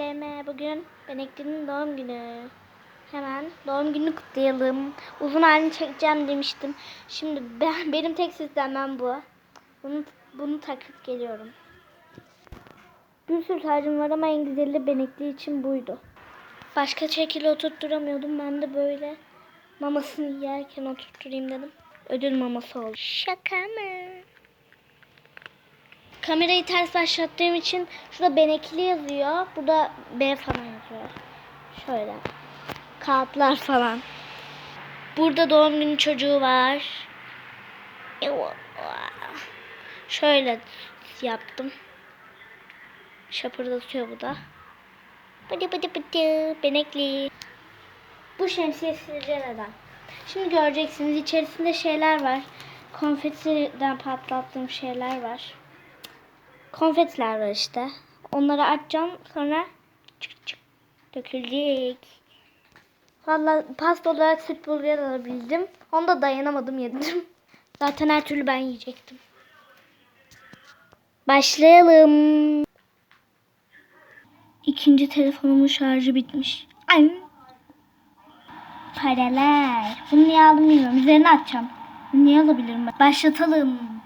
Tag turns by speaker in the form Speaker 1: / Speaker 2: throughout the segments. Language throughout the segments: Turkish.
Speaker 1: LM bugün Benekli'nin doğum günü. Hemen doğum gününü kutlayalım. Uzun halini çekeceğim demiştim. Şimdi ben, benim tek sistemim bu. Bunu, bunu takıp geliyorum. Bir sürü tacım var ama en güzeli Benekli için buydu. Başka şekilde oturtturamıyordum. Ben de böyle mamasını yerken oturtturayım dedim. Ödül maması oldu. Şaka mı? Kamerayı ters başlattığım için şurada benekli yazıyor. Burada B falan yazıyor. Şöyle. Kağıtlar falan. Burada doğum günü çocuğu var. Şöyle yaptım. Şapırdatıyor bu da. Bıdı bıdı bıdı. Benekli. Bu şemsiye neden? Şimdi göreceksiniz içerisinde şeyler var. Konfetiden patlattığım şeyler var. Konfetiler var işte. Onları açacağım sonra çık çık dökülecek. Valla pasta olarak süt burger alabildim. Onu da dayanamadım yedim. Zaten her türlü ben yiyecektim. Başlayalım. İkinci telefonumun şarjı bitmiş. Ay. Paralar. Bunu niye aldım bilmiyorum. Üzerine atacağım. Bunu niye alabilirim? Başlatalım.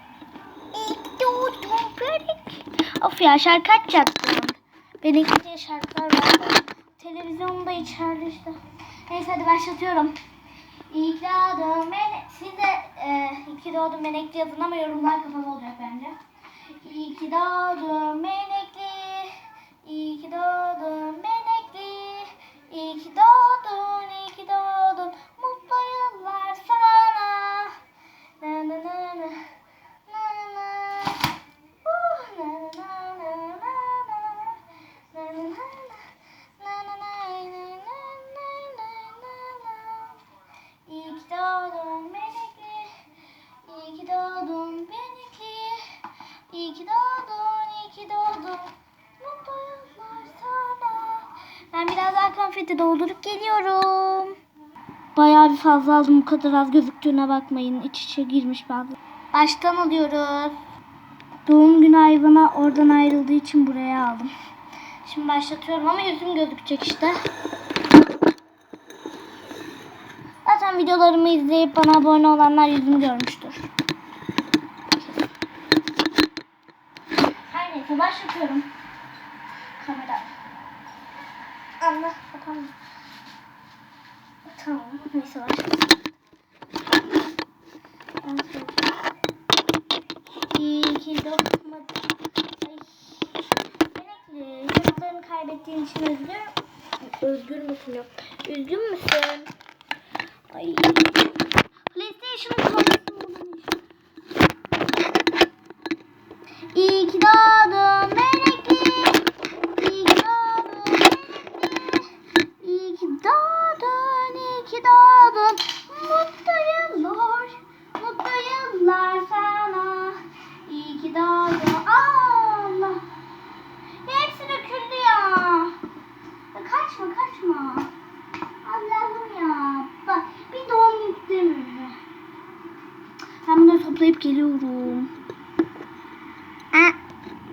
Speaker 1: Of ya şarkı açacaktım. Benimki diye şarkılar var. Televizyonda içeride işte. Neyse hadi başlatıyorum. İyi ki doğdun melek. Siz de e, iyi ki doğdun melekli yazın ama yorumlar kapalı olacak bence. İyi ki doğdun melekli. Konfeti doldurup geliyorum. Bayağı bir fazla aldım. Bu kadar az gözüktüğüne bakmayın. İç içe girmiş bazı. Baştan alıyoruz. Doğum günü hayvana oradan ayrıldığı için buraya aldım. Şimdi başlatıyorum ama yüzüm gözükecek işte. Zaten videolarımı izleyip bana abone olanlar yüzümü görmüştür. Her neyse başlatıyorum. Kamera. Allah tamam. Tamam neyse söyleyeyim. İyi ki dokunmadım. Benekli, çocuklarını kaybettiğin için özgür, özgür müsün yok? Üzgün müsün? Ay. PlayStation'ın konusunu bulmuş. Doğdun. Mutlu yıllar, mutlu yıllar sana. İyi ki doğdun. Allah. Hepsi döküldü ya. kaçma kaçma. Allah'ım ya. Bak bir doğum günü kutluyum. Ben bunları toplayıp geliyorum. Aa,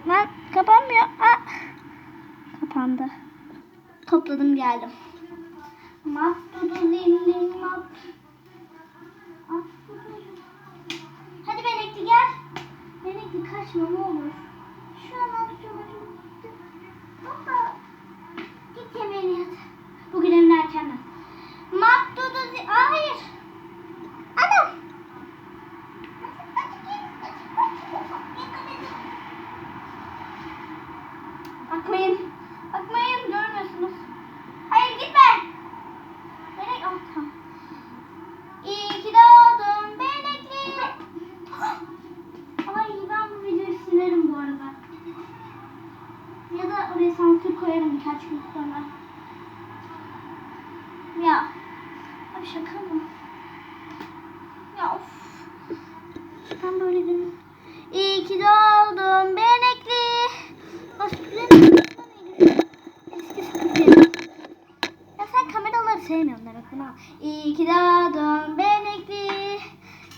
Speaker 1: lan kapanmıyor. Aa. Kapandı. Topladım geldim. Koyarım birkaç gün sonra. Ya. Abi şaka mı? Ya of. Ben böyle gün. İyi ki doğdun Benekli. Hoşçakalın. Eski sıkıntı. Ya sen kameraları sevmiyorsun demek buna. İyi ki doğdun Benekli.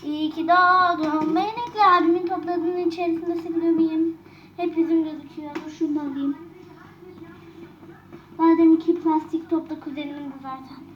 Speaker 1: İyi ki doğdun Benekli. Abimin topladığının içerisinde seni gömeyim. Hep yüzüm gözüküyor. Dur şunu alayım. Sonra deminki plastik top da kuzenimin zaten.